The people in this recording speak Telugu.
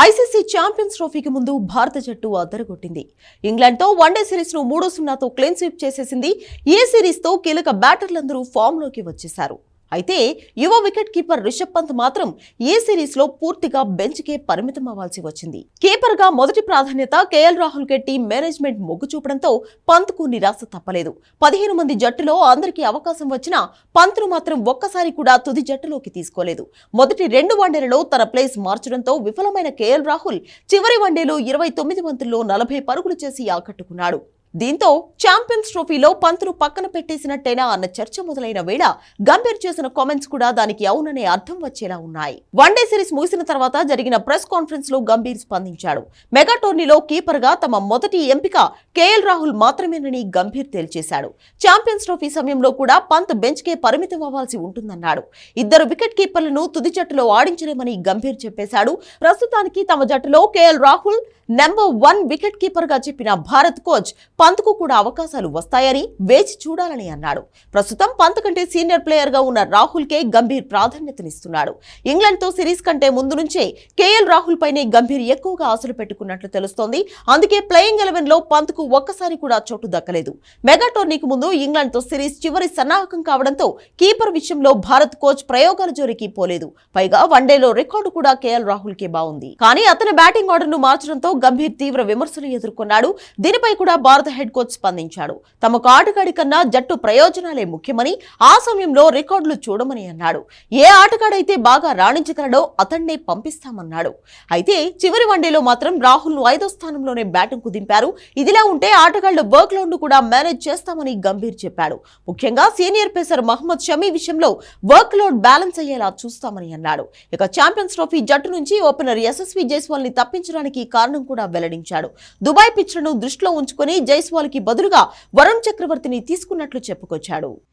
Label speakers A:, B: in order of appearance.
A: ఐసీసీ ఛాంపియన్స్ ట్రోఫీకి ముందు భారత జట్టు అద్దరగొట్టింది. ఇంగ్లాండ్తో వన్డే సిరీస్ను మూడో సున్నాతో క్లీన్ స్వీప్ చేసేసింది. ఏ సిరీస్తో కీలక బ్యాటర్లందరూ ఫామ్లోకి వచ్చేశారు. అయితే యువ వికెట్ కీపర్ రిషబ్ పంత్ మాత్రం ఈ సిరీస్లో పూర్తిగా బెంచ్ కే పరిమితం అవ్వాల్సి వచ్చింది. కీపర్గా మొదటి ప్రాధాన్యత కేఎల్ రాహుల్ కే టీం మేనేజ్మెంట్ మొగ్గు చూపడంతో పంత్కు నిరాశ తప్పలేదు. పదిహేను మంది జట్టులో అందరికీ అవకాశం వచ్చినా పంత్ను మాత్రం ఒక్కసారి కూడా తుది జట్టులోకి తీసుకోలేదు. మొదటి రెండు వన్డేలలో తన ప్లేస్ మార్చడంతో విఫలమైన కేఎల్ రాహుల్ చివరి వన్డేలో ఇరవై తొమ్మిది బంతుల్లో నలభై పరుగులు చేసి ఆకట్టుకున్నాడు. దీంతో ఛాంపియన్స్ ట్రోఫీలో పంతును పక్కన పెట్టేసినట్టేనా అన్న చర్చ మొదలైన వేళ గంభీర్ చేసిన కామెంట్స్ కూడా దానికి అవుననే అర్థం వచ్చేలా ఉన్నాయి. వన్డే సిరీస్ ముగిసిన తర్వాత జరిగిన ప్రెస్ కాన్ఫరెన్స్లో గంభీర్ స్పందించాడు. మెగా టోర్నీలో కీపర్గా తమ మొదటి ఎంపిక కేఎల్ రాహుల్ మాత్రమేనని గంభీర్ తేల్చేశాడు. ఛాంపియన్స్ ట్రోఫీ సమయంలో కూడా పంత్ బెంచ్ కే పరిమితం అవ్వాల్సి ఉంటుందన్నాడు. ఇద్దరు వికెట్ కీపర్లను తుది జట్టులో ఆడించలేమని గంభీర్ చెప్పేశాడు. ప్రస్తుతానికి తమ జట్టులో KL Rahul number one wicket కీపర్గా చెప్పిన భారత్ కోచ్ పంత్కు కూడా అవకాశాలు వస్తాయని వేచి చూడాలని అన్నాడు. ప్రస్తుతం పంత్ కంటే సీనియర్ ప్లేయర్గా ఉన్న రాహుల్ కే గంభీర్ ప్రాధాన్యతనిస్తున్నాడు. ఇంగ్లాండ్తో సిరీస్ కంటే ముందు నుంచే కేఎల్ రాహుల్ పైనే గంభీర్ ఎక్కువగా ఆశలు పెట్టుకున్నట్లు తెలుస్తోంది. అందుకే ప్లేయింగ్ ఎలెవెన్లో పంత్కు ఒక్కసారి కూడా చోటు దక్కలేదు. మెగా టోర్నీకి ముందు ఇంగ్లాండ్తో సిరీస్ చివరి సన్నాహకం కావడంతో కీపర్ విషయంలో భారత్ కోచ్ ప్రయోగాల జోలికి పోలేదు. పైగా వన్డేలో రికార్డు కూడా కేఎల్ రాహుల్కే బాగుంది. కానీ అతని బ్యాటింగ్ ఆర్డర్ను మార్చడంతో గంభీర్ తీవ్ర విమర్శలు ఎదుర్కొన్నాడు. దీనిపై కూడా భారత హెడ్ కోచ్ స్పందించాడు. తమకు ఆటగాడి కన్నా జట్టు ప్రయోజనాలే ముఖ్యమని ఆ సమయంలో రికార్డులు చూడమని అన్నాడు. ఏ ఆటగాడైతే బాగా రాణించగలడో అతన్నే పంపిస్తామన్నాడు. అయితే చివరి వన్డేలో మాత్రం రాహుల్ ఐదో స్థానంలోనే బ్యాటింగ్కు దింపారు. ఇదిలా ఉంటే ఆటగాళ్ళ వర్క్ లోడ్ కూడా మేనేజ్ చేస్తామని గంభీర్ చెప్పాడు. ముఖ్యంగా సీనియర్ పేసర్ మహమ్మద్ షమీ విషయంలో వర్క్ లోడ్ బ్యాలెన్స్ అయ్యేలా చూస్తామని అన్నాడు. ఇక ఛాంపియన్స్ ట్రోఫీ జట్టు నుంచి ఓపెనర్ యశస్వి జైస్వాల్ని తప్పించడానికి కారణం కూడా వెల్లడించాడు. దుబాయ్ పిచ్లను దృష్టిలో ఉంచుకొని జై కి బదులుగా వరుణ్ చక్రవర్తిని తీసుకున్నట్లు చెప్పుకొచ్చాడు.